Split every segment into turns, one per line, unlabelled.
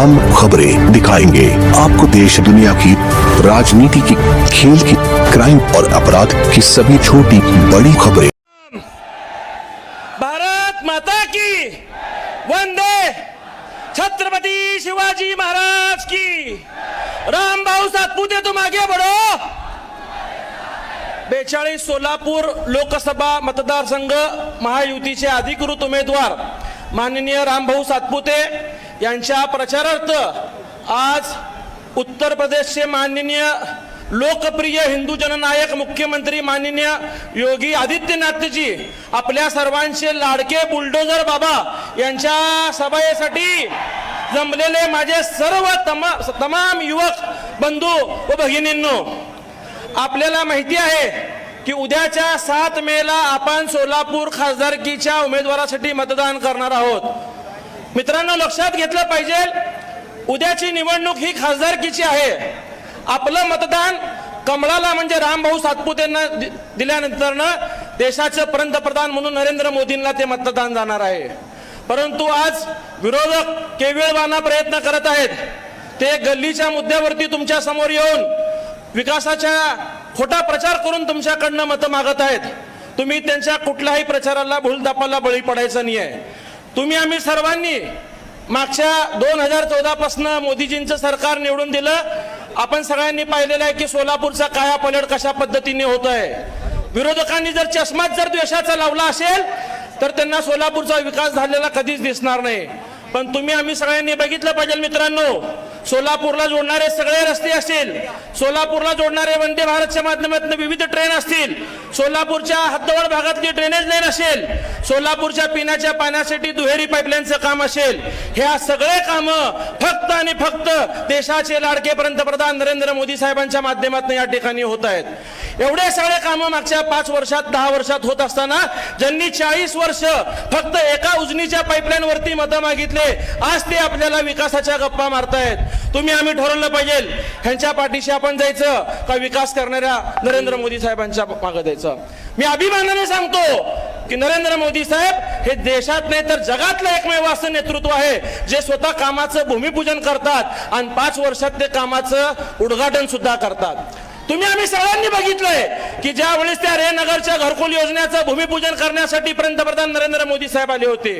हम खबरें दिखाएँगे। आपको देश, दुनिया की राजनीति की, खेल की क्राइम और अपराध की सभी छोटी, बड़ी खबरें।
भारत माता की। वंदे। छत्रपति शिवाजी महाराज की। राम भाऊ सातपुते तुम आगे बढ़ो। बेचाळीस सोलापूर लोकसभा मतदार मतदारसंघ महायुतीचे अधिकृत उमेदवार माननीय रामभाऊ सातपुते यांच्या प्रचारार्थ आज उत्तर प्रदेशचे माननीय लोकप्रिय हिंदू जननायक मुख्यमंत्री माननीय योगी आदित्यनाथजी आपल्या सर्वांचे लाडके बुलडोजर बाबा यांच्या सभेसाठी जमलेले माझे सर्व तमा तमाम युवक बंधू व भगिनींनो आपल्याला माहिती आहे की उद्याच्या सात मेला आपण सोलापूर खासदारकीच्या उमेदवारासाठी मतदान करणार आहोत. मित्रांनो लक्षात घेतलं पाहिजे उद्याची निवडणूक ही खासदारकीची आहे. आपलं मतदान कमळाला म्हणजे रामभाऊ सातपुतेंना दि- दिल्यानंतरनं देशाचे पंतप्रधान म्हणून नरेंद्र मोदींना ते मतदान जाणार आहे. परंतु आज विरोधक केविळवाना प्रयत्न करत आहेत. ते गल्लीच्या मुद्द्यावरती तुमच्यासमोर येऊन विकासाच्या खोटा प्रचार करून तुमच्याकडनं मतं मागत आहेत. तुम्ही त्यांच्या कुठल्याही प्रचाराला भूलदापाला बळी पडायचं नाही आहे तुम्ही आम्ही सर्वांनी मागच्या दोन हजार चौदापासनं मोदीजींचं सरकार निवडून दिलं. आपण सगळ्यांनी पाहिलेलं आहे की सोलापूरचा काया पलट कशा पद्धतीने होत आहे विरोधकांनी जर चष्माच जर द्वेषाचा लावला असेल तर त्यांना सोलापूरचा विकास झालेला कधीच दिसणार नाही. पण तुम्ही आम्ही सगळ्यांनी बघितलं पाहिजे मित्रांनो सोलापूरला जोडणारे सगळे रस्ते असतील. सोलापूरला जोडणारे वंदे भारतच्या माध्यमातून विविध ट्रेन असतील. सोलापूरच्या हद्दवड भागातली ड्रेनेज लाईन असेल. सोलापूरच्या पिण्याच्या पाण्यासाठी दुहेरी पाईपलाईनचं काम असेल. ह्या सगळे कामं फक्त आणि फक्त देशाचे लाडके पंतप्रधान नरेंद्र मोदी साहेबांच्या माध्यमातून या ठिकाणी होत आहेत. एवढे सगळे कामं मागच्या पाच वर्षात दहा वर्षात होत असताना ज्यांनी चाळीस वर्ष फक्त एका उजनीच्या पाईपलाईनवरती मतं मागितले आज ते आपल्याला विकासाच्या गप्पा मारतायत. तुम्ही आम्ही ठरवलं पाहिजे. ह्यांच्या पाठीशी आपण जायचं. का विकास करणाऱ्या नरेंद्र मोदी साहेबांच्या मागे द्यायचं मी अभिमानाने सांगतो की नरेंद्र मोदी साहेब हे देशात नाही तर जगातलं एकमेव असं नेतृत्व आहे. जे स्वतः कामाचं भूमिपूजन करतात आणि पाच वर्षात ते कामाचं उद्घाटन सुद्धा करतात. तुम्ही आम्ही सगळ्यांनी बघितलंय की ज्या वेळेस त्या रे नगरच्या घरकुल योजनेचं भूमिपूजन करण्यासाठी पंतप्रधान नरेंद्र मोदी साहेब आले होते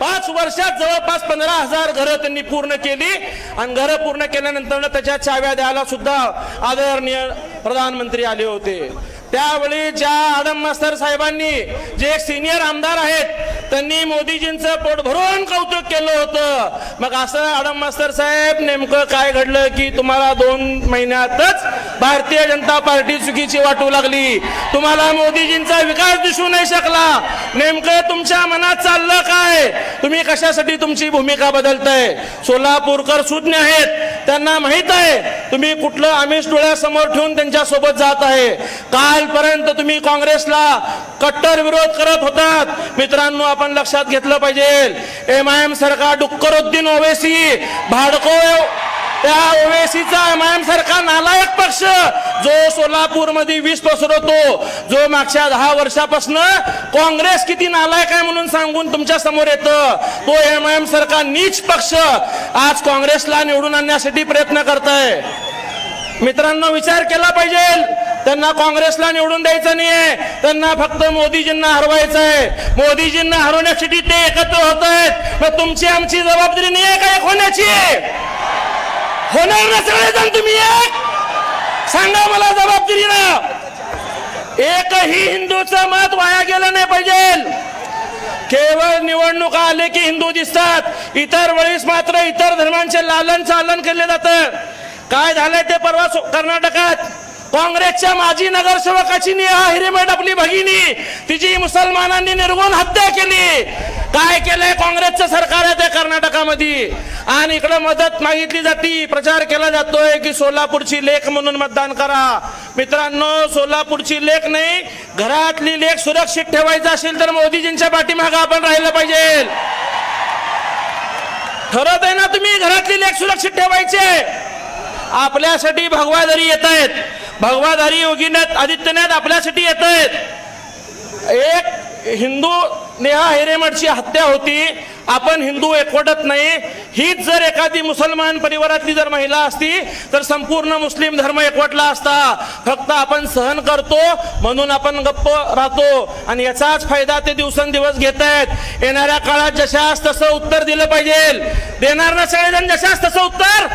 पाच वर्षात जवळपास पंधरा हजार घरं त्यांनी पूर्ण केली. आणि घरं पूर्ण केल्यानंतर त्याच्या चाव्या द्यायला सुद्धा आदरणीय प्रधानमंत्री आले होते. त्यावेळी ज्या आडम मास्तर साहेबांनी जे एक सिनियर आमदार आहेत त्यांनी मोदीजींचं पोट भरून कौतुक केलं होतं. मग असं आडम मास्तर साहेब नेमकं काय घडलं की तुम्हाला दोन महिन्यातच भारतीय जनता पार्टी चुकीची वाटू लागली. तुम्हाला मोदीजींचा विकास दिसू नाही शकला. नेमकं तुमच्या मनात चाललं काय? तुम्ही कशासाठी तुमची भूमिका बदलताय? सोलापूरकर सुज्ञ आहेत. त्यांना माहीत आहे तुम्ही कुठलं आमिष डोळ्यासमोर ठेवून त्यांच्यासोबत जात आहे. कालपर्यंत तुम्ही काँग्रेसला कट्टर विरोध करत होतात. मित्रांनो आपण लक्षात घेतलं पाहिजे. एम आय एम सरकार डुक्करुद्दीन ओवेसी भाडको त्या ओवेसीचा एम आय एम सरकार नालायक पक्ष जो सोलापूरमध्ये वीस पसरवतो जो मागच्या दहा वर्षापासून काँग्रेस किती नालायक आहे म्हणून सांगून तुमच्यासमोर येतं. तो एम आय एम सरकार नीच पक्ष आज काँग्रेसला निवडून आणण्यासाठी प्रयत्न करत आहे मित्रांनो विचार केला पाहिजे. त्यांना काँग्रेसला निवडून द्यायचं नाहीये. त्यांना फक्त मोदीजींना हरवायचं आहे. मोदीजींना हरवण्यासाठी ते एकत्र होत आहेत मग तुमची आमची जबाबदारी नाही आहे का एक होण्याची? होणार ना सगळेजण तुम्ही एक? सांगा मला जबाबदारी ना. एकही हिंदूचं मत वाया गेलं नाही पाहिजे. केवळ निवडणुका आले की हिंदू दिसतात. इतर वेळेस मात्र इतर धर्मांचे लालन चालन केले जातं. काय झालंय ते परवा कर्नाटकात? काँग्रेसच्या माजी नगरसेवकाची नेहा हिरेमेट आपली भगिनी तिची मुसलमानांनी निर्गुण हत्या केली. काय केलंय काँग्रेसचं सरकार आहे ते कर्नाटकामध्ये? आणि इकडं मदत मागितली जाती प्रचार केला जातोय की सोलापूरची लेख म्हणून मतदान करा. मित्रांनो सोलापूरची लेख नाही घरातली लेख सुरक्षित ठेवायचं असेल तर मोदीजींच्या पाठीमागं आपण राहिलं पाहिजे. ठरत आहे ना तुम्ही घरातली लेख सुरक्षित ठेवायचे. आपल्यासाठी भगवाधारी येत आहेत. भगवाधारी योगीनाथ आदित्यनाथ आपल्यासाठी येत आहेत. एक हिंदू नेहा हिरेमठची हत्या होती. आपण हिंदू एकवटत नाही. हीच जर एखादी मुसलमान परिवारातली जर महिला असती तर संपूर्ण मुस्लिम धर्म एकवटला असता. फक्त आपण सहन करतो म्हणून आपण गप्प राहतो. आणि याचाच फायदा ते दिवसेंदिवस घेत आहेत. येणाऱ्या काळात जशास तसं उत्तर दिलं पाहिजे. देणार ना सगळेजण जशास तसं उत्तर?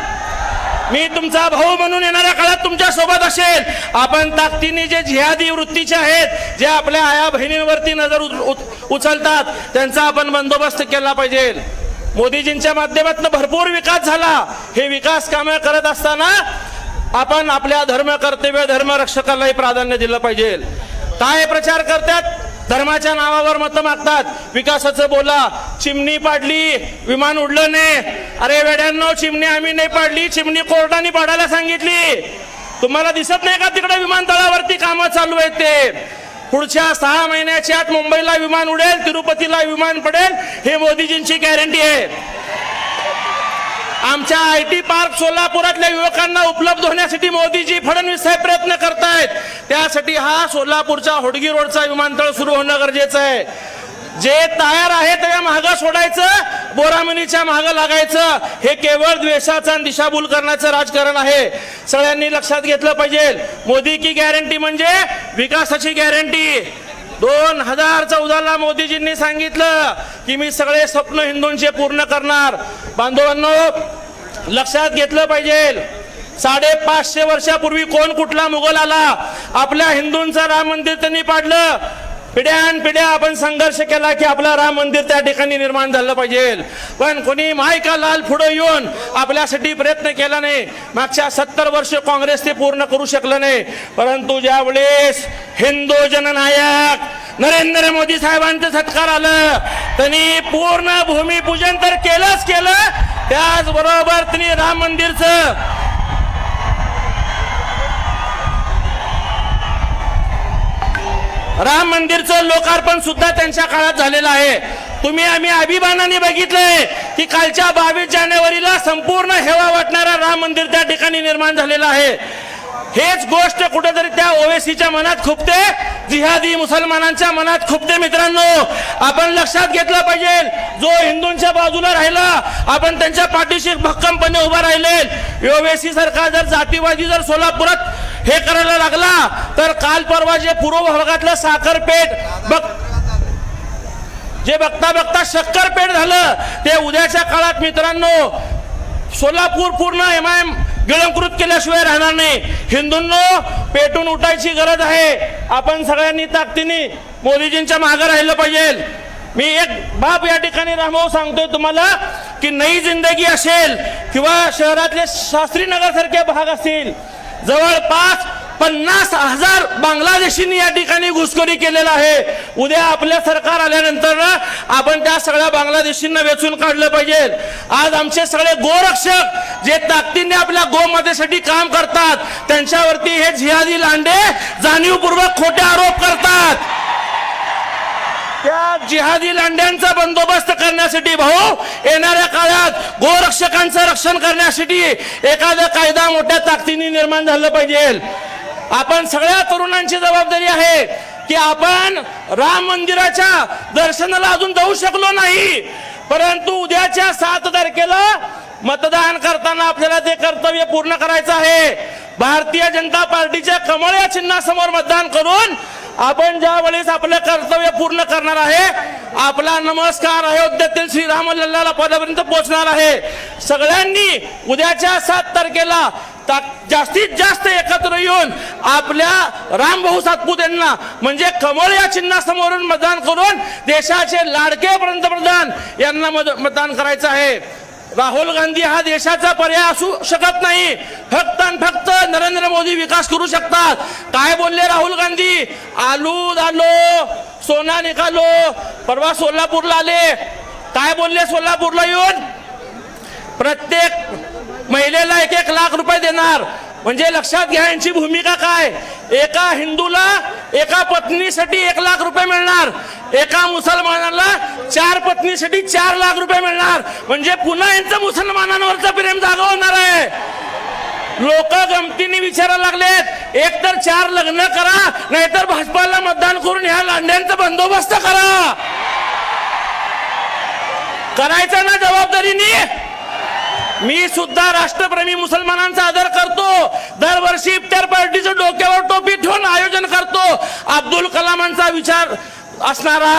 मी तुमचा भाऊ म्हणून येणाऱ्या काळात तुमच्यासोबत असेल. आपण ताकदीने जे जिहादी वृत्तीचे आहेत जे आपल्या आया बहिणींवरती नजर उच- उचलतात त्यांचा आपण बंदोबस्त केला पाहिजे. मोदीजींच्या माध्यमातून भरपूर विकास झाला. हे विकास कामे करत असताना आपण आपल्या धर्म कर्तव्य धर्मरक्षकालाही प्राधान्य दिलं पाहिजे. काय प्रचार करतात? धर्माच्या नावावर मत मागतात. विकासाचं बोला. चिमणी पाडली विमान उडलं नाही अरे वेड्यांनो चिमणी आम्ही नाही पाडली. चिमणी कोर्टाने पाडायला सांगितली. तुम्हाला दिसत नाही का तिकडे विमानतळावरती कामं चालू आहेत ते? पुढच्या सहा महिन्याच्या आत मुंबईला विमान उडेल तिरुपतीला विमान पडेल. हे मोदीजींची गॅरंटी आहे. आमच्या आय टी पार्क सोलापुरातल्या युवकांना उपलब्ध होण्यासाठी मोदीजी फडणवीस साहेब प्रयत्न करतायत. त्यासाठी हा सोलापूरच्या होडगी रोडचा विमानतळ सुरू होणं गरजेचं आहे. जे तयार आहे त्या महाग सोडायचं बोरामिनीच्या महाग लागायचं. हे केवळ द्वेषाचं आणि दिशाभूल करण्याचं राजकारण आहे. सगळ्यांनी लक्षात घेतलं पाहिजे. मोदी की गॅरंटी म्हणजे विकासाची गॅरंटी. दोन हजार चौदाला मोदीजींनी सांगितलं की मी सगळे स्वप्न हिंदूंचे पूर्ण करणार. बांधवांनो लक्षात घेतलं पाहिजे. साडेपाचशे वर्षापूर्वी कोण कुठला मुघल आला? आपल्या हिंदूंचं राम मंदिर त्यांनी पाडलं. पिढ्यान पिढ्या आपण संघर्ष केला की आपलं राम मंदिर त्या ठिकाणी निर्माण झालं पाहिजे. पण कोणी मायका लाल पुढे येऊन आपल्यासाठी प्रयत्न केला नाही. मागच्या सत्तर वर्ष काँग्रेस ते पूर्ण करू शकलं नाही. परंतु ज्यावेळेस हिंदू जननायक नरेंद्र मोदी साहेबांचं सत्कार आलं त्यांनी पूर्ण भूमिपूजन तर केलंच केलं त्याचबरोबर त्यांनी राम मंदिरचं राम मंदिरचं लोकार्पण सुद्धा त्यांच्या काळात झालेलं आहे. तुम्ही आम्ही अभिमानाने बघितलंय की कालच्या बावीस जानेवारीला संपूर्ण हेवा वाटणारा राम मंदिर त्या ठिकाणी निर्माण झालेलं आहे. हेच गोष्ट कुठेतरी त्या ओवेसीच्या मनात खुपते जिहादी मुसलमानांच्या मनात खुपते मित्रांनो. आपण लक्षात घेतलं पाहिजे जो हिंदूंच्या बाजूला राहिला आपण त्यांच्या पाठीशी भक्कमपणे उभा राहिले ओवेसी सरकार जर जातीवादी जर सोलापुरात हे करायला लागला तर काल परवा जे पूर्व भागातलं साखरपेठ बघ जे बघता बघता शक्करपेठ झालं ते उद्याच्या काळात मित्रांनो सोलापूर पूर्ण एम आय एम गिळंकृत केल्याशिवाय राहणार नाही. हिंदूंनो पेटून उठायची गरज आहे. आपण सगळ्यांनी ताकदीने मोदीजींच्या मागे राहिलं पाहिजे. मी एक बाप या ठिकाणी रामभाऊ सांगतोय तुम्हाला की नई जिंदगी असेल किंवा शहरातले शास्त्रीनगर सारखे भाग असतील जवळपास पन्नास हजार बांगलादेशींनी या ठिकाणी घुसखोरी केलेला आहे. उद्या आपल्या सरकार आल्यानंतर आपण त्या सगळ्या बांगलादेशींना वेचून काढलं पाहिजे. आज आमचे सगळे गोरक्षक जे ताकदीने आपल्या गोमातेसाठी काम करतात त्यांच्यावरती हे झिहादी लांडे जाणीवपूर्वक खोटे आरोप करतात. त्या जिहादी लांड्यांचा बंदोबस्त करण्यासाठी भाऊ येणाऱ्या काळात गोरक्षकांचं रक्षण करण्यासाठी एखादा कायदा मोठ्या ताकदीने निर्माण झालं पाहिजे. आपण सगळ्या तरुणांची जबाबदारी आहे की आपण राम मंदिराच्या दर्शनाला अजून जाऊ शकलो नाही. परंतु उद्याच्या सात तारखेला मतदान करताना आपल्याला ते कर्तव्य पूर्ण करायचं आहे. भारतीय जनता पार्टीच्या कमळ या चिन्हासमोर मतदान करून आपण ज्या वेळेस आपलं कर्तव्य पूर्ण करणार आहे आपला नमस्कार अयोध्येतील श्रीराम लल्लाला पदापर्यंत पोहोचणार आहे. सगळ्यांनी उद्याच्या सात तारखेला ता- जास्तीत जास्त एकत्र येऊन आपल्या रामभाऊ सातपूत यांना म्हणजे कमळ या चिन्हासमोरून मतदान करून देशाचे लाडके पंतप्रधान यांना मत- मतदान करायचं आहे. राहुल गांधी हा देशाचा पर्याय असू शकत नाही. फक्त आणि फक्त नरेंद्र मोदी विकास करू शकतात. काय बोलले राहुल गांधी? आलू झालो सोना निघालो परवा सोलापूरला आले. काय बोलले सोलापूरला येऊन? प्रत्येक महिलेला एक एक लाख रुपये देणार. म्हणजे लक्षात घ्या यांची भूमिका काय? एका हिंदूला एका पत्नीसाठी एक लाख रुपये मिळणार. एका मुसलमानाला चार पत्नीसाठी चार लाख रुपये मिळणार. म्हणजे पुन्हा यांचं मुसलमानांवरचं प्रेम जागा होणार आहे. लोक गमतीने विचारायला लागलेत एक तर चार लग्न करा नाहीतर भाजपाला मतदान करून ह्या लांड्यांचा बंदोबस्त करा. करायचं ना जबाबदारीने? मी सुद्धा राष्ट्रप्रेमी मुसलमानांचा आदर करतो. दरवर्षी इफ्तार पार्टीचं डोक्यावर टोपी ठेवून आयोजन करतो. अब्दुल कलामांचा विचार असणारा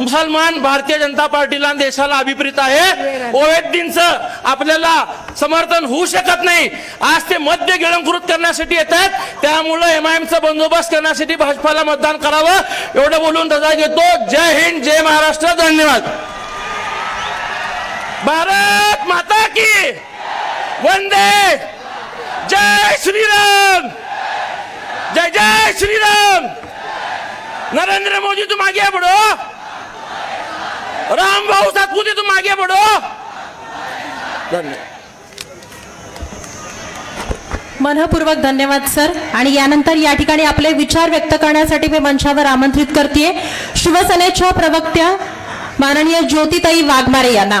मुसलमान भारतीय जनता पार्टीला देशाला अभिप्रेत आहे. ओवेद्दींचं आपल्याला समर्थन होऊ शकत नाही. आज ते मध्य गिळंकृत करण्यासाठी येत आहेत. त्यामुळं एमचा बंदोबस्त करण्यासाठी भाजपाला मतदान करावं. एवढं बोलून रजा घेतो. जय हिंद जय महाराष्ट्र. धन्यवाद. भारत! की। वंदे। जय श्रीराम। जय जय श्रीराम। नरेंद्र मोदी तू मागे पडो। राम भाऊ सातपुते तू मागे पडो। धन्यवाद
मनपूर्वक धन्यवाद सर. आणि यानंतर या ठिकाणी आपले विचार व्यक्त करण्यासाठी मी मंचावर आमंत्रित करते शिवसेनेच्या प्रवक्त्या माननीय ज्योतिताई वाघमारे यांना.